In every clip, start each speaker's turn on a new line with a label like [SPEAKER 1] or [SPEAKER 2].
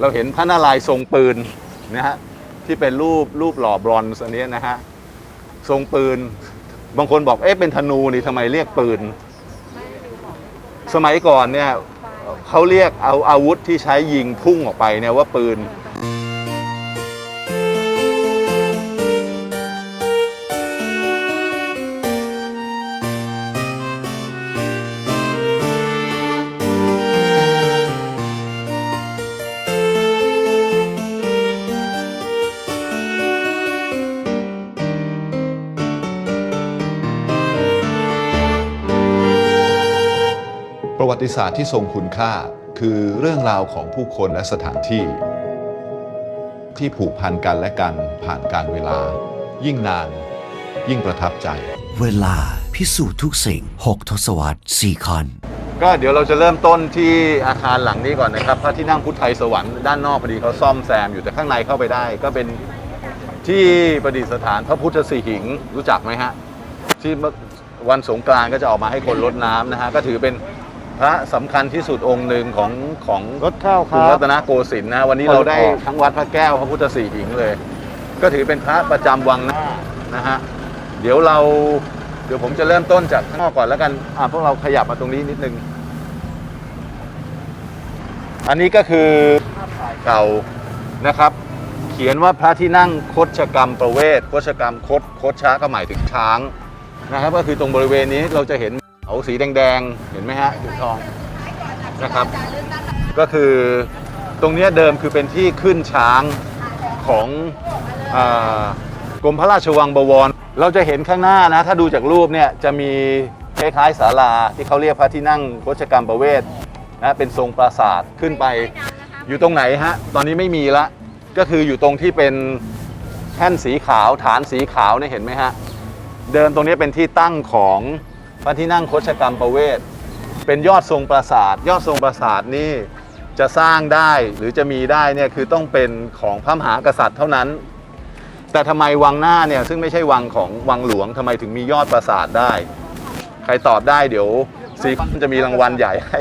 [SPEAKER 1] เราเห็นพระนารายณ์ทรงปืนนะฮะที่เป็นรูปรูปหล่อบรอนซ์อันเนี้ยนะฮะทรงปืน บางคนบอกเอ๊ะเป็นธนูนี่ทำไมเรียกปืน สมัยก่อนเนี่ยเขาเรียกเอาอาวุธที่ใช้ยิงพุ่งออกไปเนี่ยว่าปืน
[SPEAKER 2] ติศาสตร์ที่ทรงคุณค่า คือเรื่องราวของผู้คนและสถานที่ ที่ผูกพันกันและกันผ่านการเวลา ยิ่งนาน ยิ่งประทับใจ
[SPEAKER 3] เวลาพิสูจน์ทุกสิ่ง 6 ทศวรรษ4คอน
[SPEAKER 1] ก็เดี๋ยวเราจะเริ่มต้นที่อาคารหลังนี้ก่อนนะครับพระที่นั่งพุทธไทยสวรรค์ด้านนอกพอดีเขาซ่อมแซมอยู่แต่ข้างในเข้าไปได้ ก็เป็นที่ประดิษฐานพระพุทธสีหิงรู้จักไหมฮะที่เมื่อวันสงกรานต์ก็จะออกมาให้คนรดน้ำนะฮะก็ถือเป็น พระสำคัญที่สุดองค์หนึ่งของของ
[SPEAKER 4] รถข้าวค
[SPEAKER 1] กรุง
[SPEAKER 4] รั
[SPEAKER 1] รับ ตนโกสินทร์นะ วันนี้
[SPEAKER 4] ขอ
[SPEAKER 1] เราได้
[SPEAKER 4] ขอ
[SPEAKER 1] ทั้งวัดพระแก้วพระพุทธสีหิงเลย ก็ถือเป็นพระประจำวังหน้านะฮะเดี๋ยวเราเดี๋ยวผมจะเริ่มต้นจากข้างนอกก่อนแล้วกันอ่าพวกเราขยับมาตรงนี้นิดนึง อันนี้ก็คือภาพถ่ายเก่านะครับ เขียนว่าพระที่นั่งคดชกรรมประเวทคดชกรรมคดคดช้าก็หมายถึงช้างนะครับ ก็คือตรงบริเวณนี้เราจะเห็นเขาสีแดงๆ เห็นไหมฮะสีทองนะครับ ก็คือตรงเนี้ยเดิมคือเป็นที่ขึ้นช้างของอากรมพระราชวังบวร เราจะเห็นข้างหน้านะ ถ้าดูจากรูปเนี่ยจะมีคล้ายๆศาลาที่เขาเรียกพระที่นั่งโคชกรรมประเวทนะเป็นทรงปราสาทขึ้นไป อยู่ตรงไหนฮะ ตอนนี้ไม่มีละก็คืออยู่ตรงที่เป็นแท่นสีขาวฐานสีขาวเนี่ยเห็นไหมฮะ เดิมตรงนี้เป็นที่ตั้งของ พระที่นั่งโคชกรรมประเวท เป็นยอดทรงปราสาท ยอดทรงปราสาทนี่จะสร้างได้หรือจะมีได้เนี่ยคือต้องเป็นของพระมหากษัตริย์เท่านั้น แต่ทำไมวังหน้าเนี่ยซึ่งไม่ใช่วังของวังหลวงทำไมถึงมียอดปราสาทได้ ใครตอบได้เดี๋ยวซีคอนจะมีรางวัลใหญ่ให้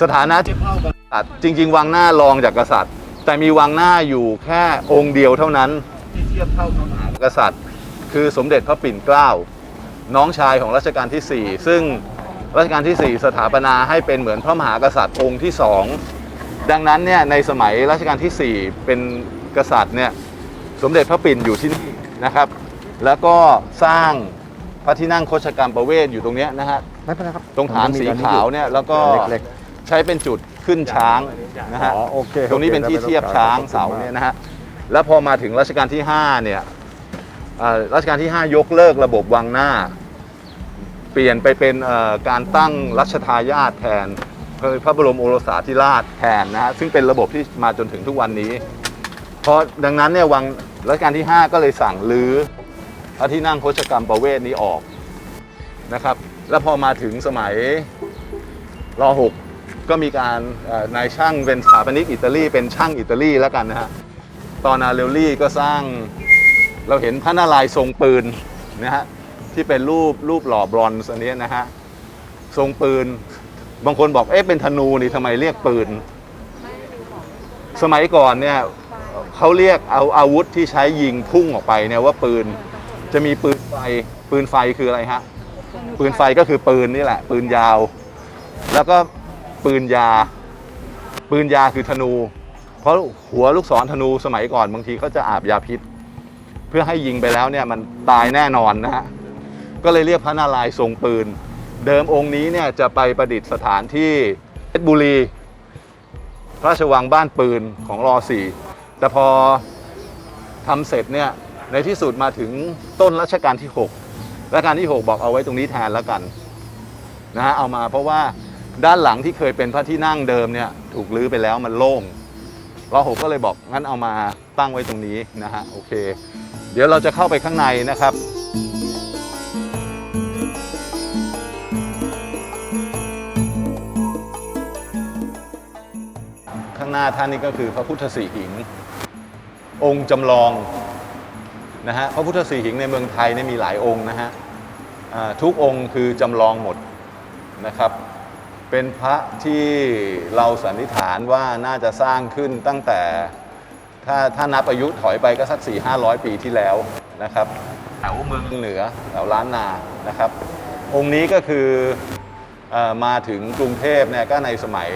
[SPEAKER 1] สถานะที่เท่ากษัตริย์จริง ๆ วังหน้ารองจากกษัตริย์ แต่มีวังหน้าอยู่แค่องค์เดียวเท่านั้นที่เทียบเท่ากับมหากษัตริย์ คือสมเด็จพระปิ่นเกล้า น้องชายของรัชกาลที่ 4 ซึ่งรัชกาลที่ 4 สถาปนาให้เป็นเหมือนพระมหากษัตริย์องค์ที่ 2 ดังนั้นเนี่ยในสมัยรัชกาลที่ 4 เป็นกษัตริย์เนี่ยสมเด็จพระปิ่นอยู่ที่นี่นะครับ แล้วก็สร้างพระที่นั่งโคชกรรมประเวศอยู่ตรงเนี้ยนะฮะ
[SPEAKER 4] ไม่เป็นไรครับ
[SPEAKER 1] ตรงฐานสีขาวเนี่ยแล้วก็
[SPEAKER 4] เล็ก
[SPEAKER 1] ใช้เป็นจุดขึ้นช้างนะฮะ
[SPEAKER 4] อ๋อโอเค
[SPEAKER 1] ตรงนี้เป็นที่เทียบช้างเสาเนี่ยนะฮะแล้วพอมาถึงรัชกาลที่5เนี่ยเอ่อ รัชกาลที่ 5 ยกเลิกระบบวังหน้า เปลี่ยนไปเป็นการตั้งรัชทายาทแทนพระบรมโอรสาธิราชแทนนะฮะซึ่งเป็นระบบที่มาจนถึงทุกวันนี้ เพราะดังนั้นเนี่ยวังรัชกาลที่ 5 ก็เลยสั่งรื้อพระที่นั่งโคชกรรมประเวทนี้ออกนะครับ แล้วพอมาถึงสมัยร6ก็มีการนายช่างเป็นสถาปนิกอิตาลีเป็นช่างอิตาลีแล้วกันนะฮะตอนอาเรลลี่ก็สร้าง เราเห็นพระนารายณ์ทรงปืนนะฮะที่เป็นรูปรูปหล่อบรอนซ์อันนี้นะฮะทรงปืน บางคนบอกเอ๊ะเป็นธนูนี่ทำไมเรียกปืน สมัยก่อนเนี่ยเขาเรียกเอาอาวุธที่ใช้ยิงพุ่งออกไปเนี่ยว่าปืนจะมีปืนไฟปืนไฟคืออะไรฮะปืนไฟก็คือปืนนี่แหละ ปืนยาว แล้วก็ปืนยา ปืนยาคือธนู เพราะหัวลูกศรธนูสมัยก่อนบางทีเขาจะอาบยาพิษ พื่อให้ยิงไปแล้วเนี่ยมันตายแน่นอนนะฮะก็เลยเรียกพระนารายณ์ทรงปืน เดิมองค์นี้เนี่ยจะไปประดิษฐานที่เพชรบุรี พระราชวังบ้านปืนของรอสี่แต่พอทำเสร็จเนี่ยในที่สุดมาถึงต้นรัชกาลที่ 6 รัชกาลที่ 6 บอกเอาไว้ตรงนี้แทนแล้วกันนะฮะเอามาเพราะว่าด้านหลังที่เคยเป็นพระที่นั่งเดิมเนี่ยถูกลื้อไปแล้วมันโล่งรอหกก็เลยบอกงั้นเอามาตั้งไว้ตรงนี้นะฮะโอเค เดี๋ยวเราจะเข้าไปข้างในนะครับ ข้างหน้าท่านนี่ก็คือพระพุทธสีหิง องค์จำลองนะฮะพระพุทธสีหิงในเมืองไทยเนี่ยมีหลายองค์นะฮะทุกองค์คือจำลองหมดนะครับ เป็นพระที่เราสันนิษฐานว่าน่าจะสร้างขึ้นตั้งแต่ ถ้าถ้านับอายุถอยไปก็สัก 4 5 0 0 ปีที่แล้วนะครับแถวเมืองเหนือแถวล้านนานะครับ องค์นี้ก็คืออมาถึงกรุงเทพเนี่ยก็ในสมัย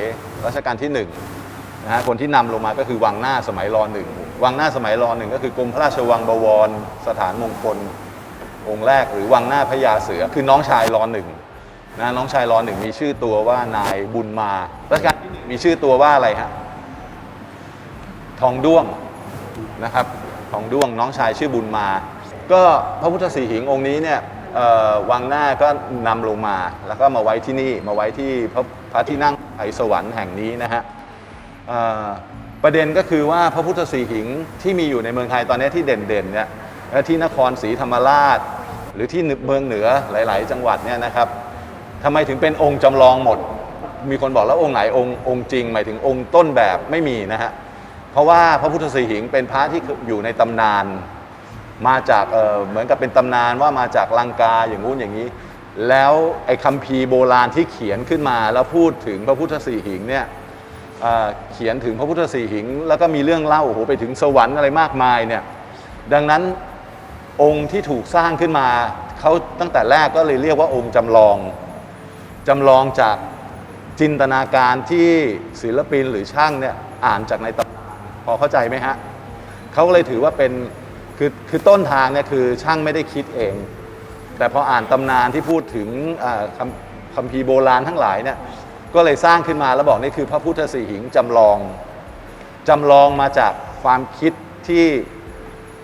[SPEAKER 1] รัชกาลที่1นะฮะคนที่นำลงมาก็คือวังหน้าสมัยรอหนึ่งวังหน้าสมัยรอหนึ่งก็คือกรมพระราชวังบวร สถานมงคล องค์แรกหรือวังหน้าพญาเสือคือน้องชายรอหนึ่งนะน้องชายรอหนึ่งมีชื่อตัวว่านายบุญมารัชกาลที่หนึ่งมีชื่อตัวว่าอะไรฮะ ทองด้วงนะครับทองด้วงน้องชายชื่อบุญมา ก็พระพุทธสีหิงองค์นี้เนี่ยวังหน้าก็นำลงมาแล้วก็มาไว้ที่นี่มาไว้ที่พระพระที่นั่งไอสวรรค์แห่งนี้นะฮะประเด็นก็คือว่าพระพุทธสีหิงที่มีอยู่ในเมืองไทยตอนนี้ที่เด่นๆเนี่ยและที่นครศรีธรรมราช หรือที่เมืองเหนือหลาย ๆ จังหวัดเนี่ยนะครับทำไมถึงเป็นองค์จำลองหมด มีคนบอกแล้วองค์ไหนองค์องค์จริง หมายถึงองค์ต้นแบบไม่มีนะฮะ ราะว่าพระพุทธสีหิงเป็นพระที่อยู่ในตำนาน มาจากเเหมือนกับเป็นตำนานว่ามาจากลังกาอย่างงู้นอย่างนี้ แล้วไอ้คัมภีร์โบราณที่เขียนขึ้นมา แล้วพูดถึงพระพุทธสีหิงเนี่ยเเขียนถึงพระพุทธสีหิง แล้วก็มีเรื่องเล่าโอ้โหไปถึงสวรรค์อะไรมากมายเนี่ยดังนั้นองค์ที่ถูกสร้างขึ้นมาเขาตั้งแต่แรกก็เลยเรียกว่าองค์จำลองจำลองจากจินตนาการที่ศิลปินหรือช่างเนี่ยอ่านจากในตำ อเข้าใจไหมฮะเขาก็เลยถือว่าเป็นคือคือต้นทางเนี่ยคือช่างไม่ได้คิดเอง แต่พออ่านตำนานที่พูดถึงคำคัมภีร์โบราณทั้งหลายเนี่ยก็เลยสร้างขึ้นมาแล้วบอกนี่คือพระพุทธสีหิงจำลองจำลองมาจากความคิดที่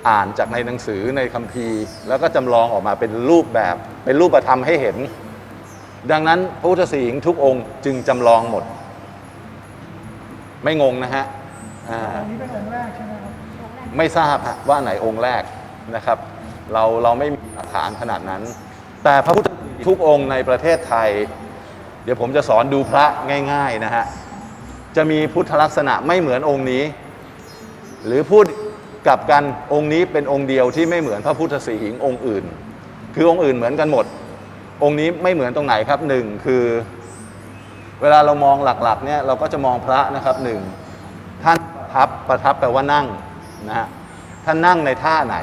[SPEAKER 1] อ่านจากในหนังสือในคัมภีร์ แล้วก็จำลองออกมาเป็นรูปแบบเป็นรูปธรรมให้เห็น ดังนั้นพระพุทธสีหิงทุกองค์จึงจำลองหมด ไม่งงนะฮะ อ่า
[SPEAKER 4] อันนี้เป็นองค์แรกใช่ไหมครับ
[SPEAKER 1] ไม่ทราบฮะว่าไหนองค์แรกนะครับ เราเราไม่มีหลักฐานขนาดนั้น แต่พระพุทธทุกองค์ในประเทศไทย เดี๋ยวผมจะสอนดูพระง่าย ๆนะฮะจะมีพุทธลักษณะไม่เหมือนองค์นี้ หรือพูดกลับกันองค์นี้เป็นองค์เดียวที่ไม่เหมือนพระพุทธสีหิงค์องค์อื่น คือองค์อื่นเหมือนกันหมด องค์นี้ไม่เหมือนตรงไหนครับหนึ่งคือ เวลาเรามองหลักๆเนี่ยเราก็จะมองพระนะครับหนึ่ง ประทับประทับแปลว่านั่งนะฮะท่านนั่งในท่าไหน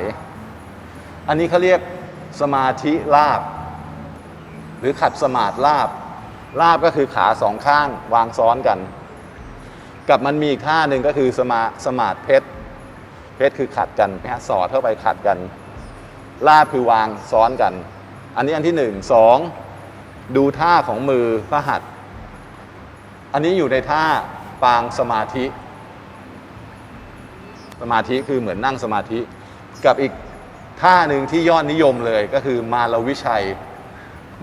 [SPEAKER 1] อันนี้เขาเรียกสมาธิลาบ หรือขัดสมาธิลาบลาบก็คือขาสองข้างวางซ้อนกัน กับมันมีอีกท่าหนึ่งก็คือสมาสมาธิเพชรเพชรคือขัดกันนะฮะสอดเข้าไปขัดกัน ลาบคือวางซ้อนกัน อันนี้อันที่หนึ่งสองดูท่าของมือพระหัตถ์อันนี้อยู่ในท่าปางสมาธิ สมาธิคือเหมือนนั่งสมาธิ กับอีกท่าหนึ่งที่ยอดนิยมเลยก็คือมาลวิชัย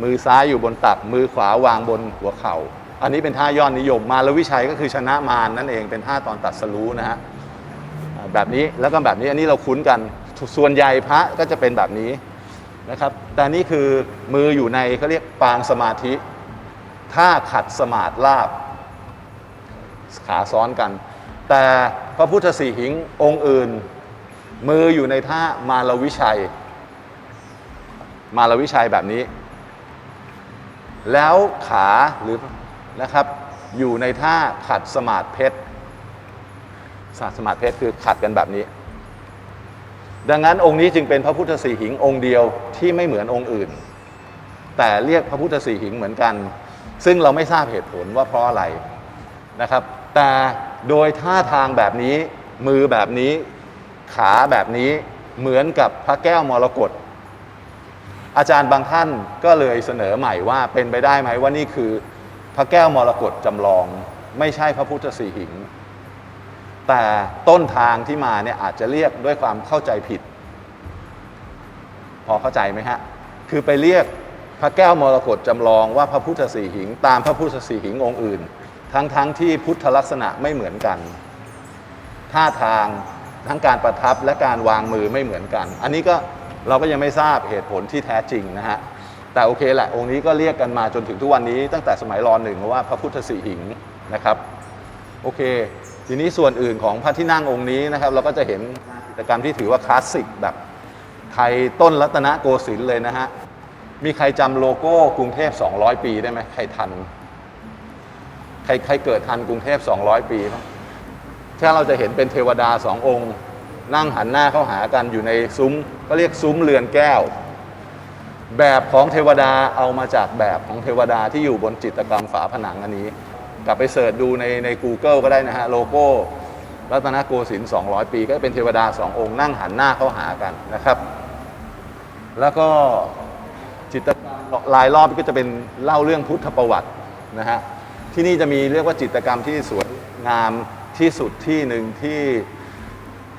[SPEAKER 1] มือซ้ายอยู่บนตัก มือขวาวางบนหัวเข่า อันนี้เป็นท่ายอดนิยม มาลวิชัยก็คือชนะมารนั่นเองเป็นท่าตอนตัดสรู้นะฮะแบบนี้แล้วก็แบบนี้อันนี้เราคุ้นกันส่วนใหญ่พระก็จะเป็นแบบนี้นะครับ แต่นี่คือมืออยู่ในเขาเรียกปางสมาธิท่าขัดสมาธิลาบขาซ้อนกัน แต่พระพุทธสีหิงองค์อื่น มืออยู่ในท่ามาลวิชัย มาลวิชัยแบบนี้ แล้วขาหรือนะครับอยู่ในท่าขัดสมาธิเพชรสาสมาธิเพชรคือขัดกันแบบนี้ ดังนั้นองค์นี้จึงเป็นพระพุทธสีหิงองค์เดียวที่ไม่เหมือนองค์อื่น แต่เรียกพระพุทธสีหิงเหมือนกัน ซึ่งเราไม่ทราบเหตุผลว่าเพราะอะไรนะครับ แต่ โดยท่าทางแบบนี้ มือแบบนี้ ขาแบบนี้เหมือนกับพระแก้วมรกตอาจารย์บางท่านก็เลยเสนอใหม่ว่าเป็นไปได้ไหมว่านี่คือพระแก้วมรกตจำลอง ไม่ใช่พระพุทธสีหิง แต่ต้นทางที่มาเนี่ยอาจจะเรียกด้วยความเข้าใจผิด พอเข้าใจไหมฮะ คือไปเรียกพระแก้วมรกตจำลองว่าพระพุทธสีหิง ตามพระพุทธสีหิงองค์อื่น ทั้งทั้งที่พุทธลักษณะไม่เหมือนกันท่าทางทั้งการประทับและการวางมือไม่เหมือนกัน อันนี้ก็เราก็ยังไม่ทราบเหตุผลที่แท้จริงนะฮะแต่โอเคแหละองค์นี้ก็เรียกกันมาจนถึงทุกวันนี้ตั้งแต่สมัยรอหนึ่งว่าพระพุทธสีหิงนะครับโอเค ทีนี้ส่วนอื่นของพระที่นั่งองค์นี้นะครับ เราก็จะเห็นกิจกรรมที่ถือว่าคลาสสิกแบบไทยต้นรัตนโกสินทร์เลยนะฮะมีใครจำโลโก้กรุงเทพ 200 ปีได้ไหมใครทัน ใครใครเกิดทันกรุงเทพ 200 ปีมั้งถ้าเราจะเห็นเป็นเทวดาสององค์ นั่งหันหน้าเข้าหากันอยู่ในซุ้ม ก็เรียกซุ้มเรือนแก้ว แบบของเทวดาเอามาจากแบบของเทวดาที่อยู่บนจิตกรรมฝาผนังอันนี้ กลับไปเสิร์ชดูในใน Google ก็ได้นะฮะ โลโก้รัตนโกสินทร์200 ปี ก็เป็นเทวดาสององค์ นั่งหันหน้าเข้าหากันนะครับ แล้วก็จิตรลายรอบก็จะเป็นเล่าเรื่องพุทธประวัตินะฮะ ที่นี่จะมีเรียกว่าจิตรกรรมที่สวยงามที่สุดที่หนึ่งที่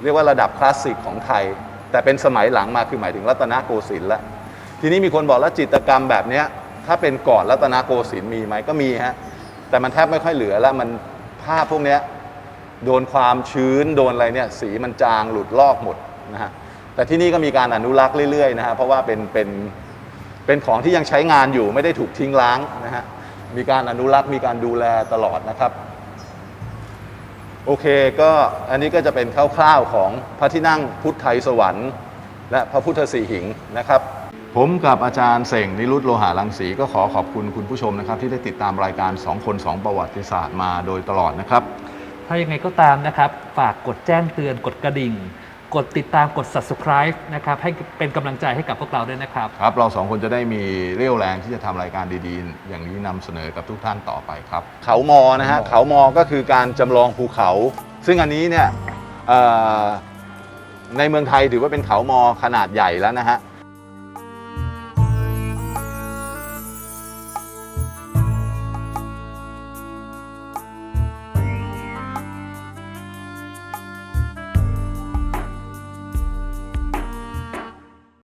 [SPEAKER 1] เรียกว่าระดับคลาสสิกของไทย แต่เป็นสมัยหลังมาคือหมายถึงรัตนโกสินทร์แล้วทีนี้มีคนบอกแล้วจิตรกรรมแบบนี้ถ้าเป็นก่อนรัตนโกสินทร์มีไหมก็มีฮะแต่มันแทบไม่ค่อยเหลือแล้วมันภาพพวกนี้โดนความชื้นโดนอะไรเนี่ยสีมันจางหลุดลอกหมดนะฮะแต่ที่นี่ก็มีการอนุรักษ์เรื่อยๆนะฮะเพราะว่าเป็นเป็นเป็นของที่ยังใช้งานอยู่ไม่ได้ถูกทิ้งล้างนะฮะ มีการอนุรักษ์มีการดูแลตลอดนะครับ โอเคก็อันนี้ก็จะเป็นคร่าวๆของพระที่นั่งพุทธไทยสวรรค์ และพระพุทธสีหิงนะครับ ผมกับอาจารย์เสงนิรุตโลหะรังสีก็ขอขอบคุณคุณผู้ชมนะครับ ที่ได้ติดตามรายการ 2 คน 2 ประวัติศาสตร์มาโดยตลอดนะครับ
[SPEAKER 4] ถ้ายังไงก็ตามนะครับ ฝากกดแจ้งเตือนกดกระดิ่ง กดติดตามกด subscribe นะครับให้เป็นกำลังใจให้กับพวกเราด้วยนะครับ
[SPEAKER 1] ครับ เราสองคนจะได้มีเรี่ยวแรงที่จะทำรายการดีๆ อย่างนี้นำเสนอกับทุกท่านต่อไปครับ เขามอนะฮะเขามอก็คือการจำลองภูเขา ซึ่งอันนี้เนี่ยเอ่อในเมืองไทยถือว่าเป็นเขามอขนาดใหญ่แล้วนะฮะ